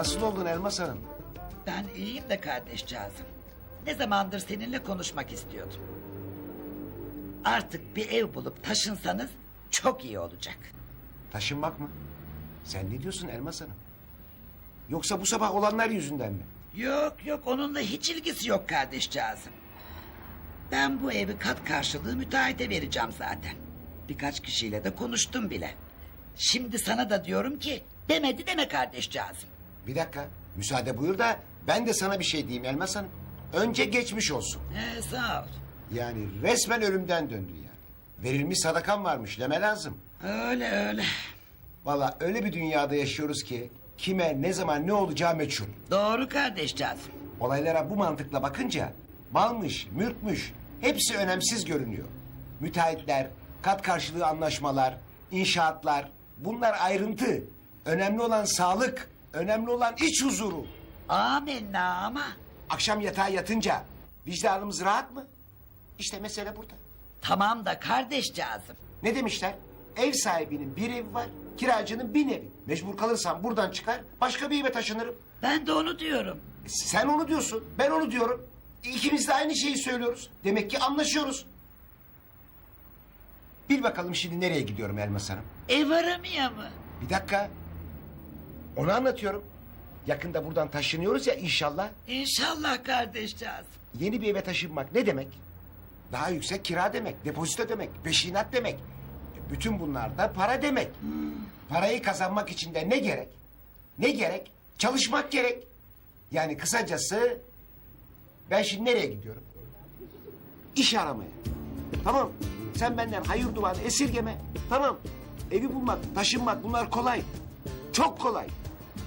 Nasıl oldun Elmas Hanım? Ben iyiyim de kardeşcağızım. Ne zamandır seninle konuşmak istiyordum. Artık bir ev bulup taşınsanız çok iyi olacak. Taşınmak mı? Sen ne diyorsun Elmas Hanım? Yoksa bu sabah olanlar yüzünden mi? Yok yok onunla hiç ilgisi yok kardeşcağızım. Ben bu evi kat karşılığı müteahhite vereceğim zaten. Birkaç kişiyle de konuştum bile. Şimdi sana da diyorum ki demedi deme kardeşcağızım. Bir dakika. Müsaade buyur da ben de sana bir şey diyeyim Elmas Hanım. Önce geçmiş olsun. He, sağ ol. Yani resmen ölümden döndün yani. Verilmiş sadakan varmış deme lazım. Öyle öyle. Valla öyle bir dünyada yaşıyoruz ki kime ne zaman ne olacağı meçhul. Doğru kardeşcağızım. Olaylara bu mantıkla bakınca malmış, mülkmüş hepsi önemsiz görünüyor. Müteahhitler, kat karşılığı anlaşmalar, inşaatlar bunlar ayrıntı. Önemli olan sağlık, önemli olan iç huzuru. Amenna ama. Akşam yatağa yatınca vicdanımız rahat mı? İşte mesele burada. Tamam da kardeşcağızım. Ne demişler? Ev sahibinin bir evi var, kiracının bin evi. Mecbur kalırsam buradan çıkar, başka bir eve taşınırım. Ben de onu diyorum. E, Sen onu diyorsun, ben onu diyorum. İkimiz de aynı şeyi söylüyoruz. Demek ki anlaşıyoruz. Bil bakalım şimdi nereye gidiyorum Elmas Hanım. Ev aramaya mı? Bir dakika. Onu anlatıyorum. Yakında buradan taşınıyoruz ya inşallah. İnşallah kardeşcağızım. Yeni bir eve taşınmak ne demek? Daha yüksek kira demek, depozito demek, peşinat demek. E, Bütün bunlar da para demek. Parayı kazanmak için de ne gerek? Ne gerek? Çalışmak gerek. Yani kısacası ben şimdi nereye gidiyorum? İş aramaya. Tamam. Sen benden hayır duanı esirgeme. Tamam. Evi bulmak, taşınmak bunlar kolay. Çok kolay.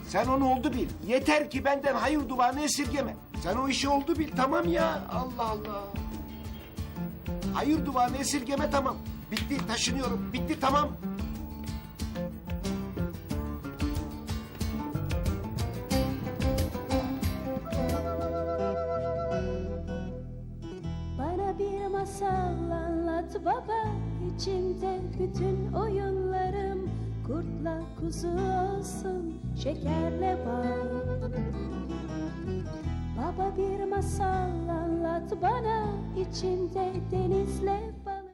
Sen onu oldu bil. Yeter ki benden hayır duanı esirgeme. Sen o işi oldu bil. Tamam ya. Allah Allah. Hayır duanı esirgeme tamam. Bitti taşınıyorum. Bitti tamam. Bana bir masal anlat baba içinde bütün oyunlarım Kurtla kuzu olsun şekerle bal. Baba bir masal anlat bana içinde denizle